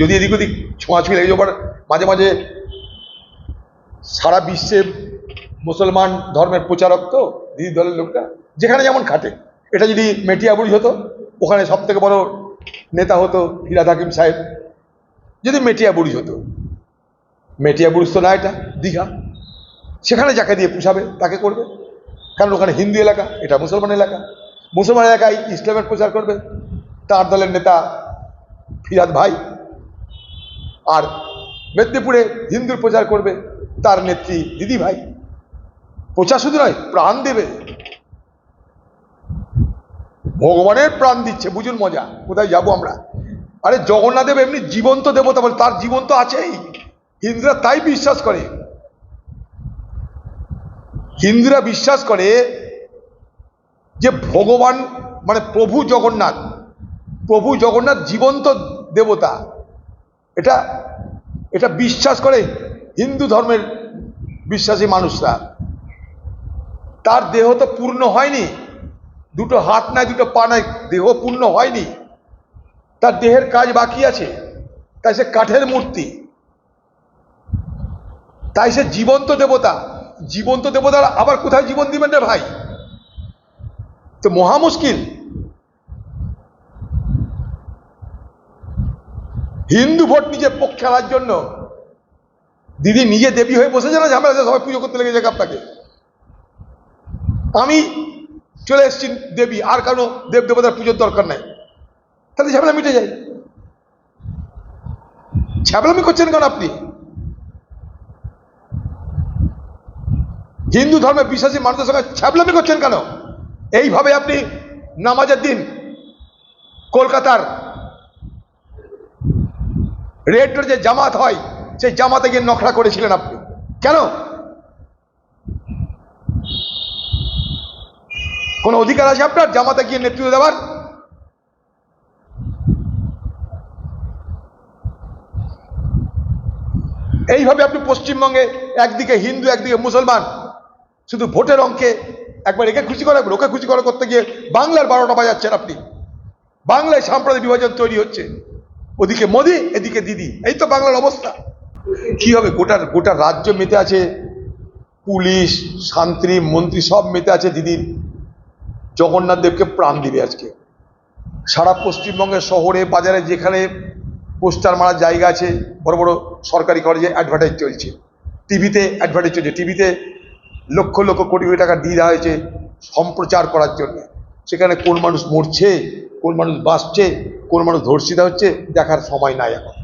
যদি এদিক ওদিক ছোঁয়াছুঁই লেগে যাবার মাঝে মাঝে সারা বিশ্বে মুসলমান ধর্মের প্রচারক তো, দিদি দলের লোকটা, যেখানে যেমন খাটে। এটা যদি মেটিয়াবুড়ি হতো, ওখানে সব থেকে বড় নেতা হতো ফিরাদ হাকিম সাহেব। যদি মেটিয়াবুড়ি হতো, মেটিয়াবুড়ি তো না এটা, দীঘা। সেখানে যাকে দিয়ে পুষাবে, তাকে করবে। কারণ ওখানে হিন্দু এলাকা, এটা মুসলমান এলাকা। মুসলমান এলাকায় ইসলামের প্রচার করবে। তার দলের নেতা ফিরাদ ভাই। আর মেদিনীপুরে হিন্দুর প্রচার করবে তার নেত্রী দিদি ভাই। প্রচার শুধু নয়, প্রাণ দেবে। ভগবানের প্রাণ দিচ্ছে, বুঝুন মজা, কোথায় যাব আমরা? আরে জগন্নাথ দেব এমনি জীবন্ত দেবতা বলে, তার জীবন তো আছেই। হিন্দুরা তাই বিশ্বাস করে। হিন্দুরা বিশ্বাস করে যে ভগবান মানে প্রভু জগন্নাথ প্রভু জগন্নাথ জীবন্ত দেবতা। এটা এটা বিশ্বাস করে হিন্দু ধর্মের বিশ্বাসী মানুষরা। তার দেহ তো পূর্ণ হয়নি। দুটো হাত নাই, দুটো পা নাই, দেহ পূর্ণ হয়নি। তার দেহের কাজ বাকি আছে। তাই সে কাঠের মূর্তি। তাই সে জীবন্ত দেবতা। জীবন্ত দেবতার আবার কোথায় জীবন দিবেন রে ভাই? তো মহা মুশকিল। হিন্দু ভোট নিজের পক্ষে আনার জন্য। দিদি নিজে দেবী হয়ে বসেছে না ঝামেলা সবাই পুজো করতে লেগে যাক আপনাকে আমি চলে এসেছি দেবী, আর কারও দেব দেবতার পুজোর দরকার নাই। তাহলে ঝামেলা মিটে যায়। ঝামেলামি করছেন কেন আপনি? হিন্দু ধর্মে বিশ্বাসী মানুষের সঙ্গে ছ্যাবলামি করছেন কেন? এইভাবে আপনি নামাজের দিন কলকাতার রেড রোড যে জামাত হয়, সেই জামাতে গিয়ে নখড়া করেছিলেন আপনি। কেন? কোন অধিকার আছে আপনার জামাতে গিয়ে নেতৃত্ব দেওয়ার? এইভাবে আপনি পশ্চিমবঙ্গে একদিকে হিন্দু, একদিকে মুসলমান, শুধু ভোটের অঙ্কে একবার একে খুশি করা ওকে খুশি করা করতে গিয়ে বাংলার বারোটা বাজাচ্ছেন আপনি। বাংলায় সাম্প্রদায়িক বিভাজন তৈরি হচ্ছে। ওদিকে মোদি, এদিকে দিদি। এই তো বাংলার অবস্থা। কি হবে? গোটা গোটা রাজ্য মেতে আছে। পুলিশ, শান্তি, মন্ত্রী সব মেতে আছে দিদির। জগন্নাথ দেবকে প্রাণ দিবে আজকে। সারা পশ্চিমবঙ্গের শহরে, বাজারে যেখানে পোস্টার মারার জায়গা আছে, বড় বড় সরকারি কলেজে অ্যাডভার্টাইজ চলছে। টিভিতে অ্যাডভার্টাইজ চলছে। টিভিতে লক্ষ লক্ষ কোটি কোটি টাকা দিয়ে দেওয়া হয়েছে সম্প্রচার করার জন্য। সেখানে কোন মানুষ মরছে? কোন মানুষ বাঁচছে কোন মানুষ ধর্ষিতা হচ্ছে দেখার সময় নাই এখন।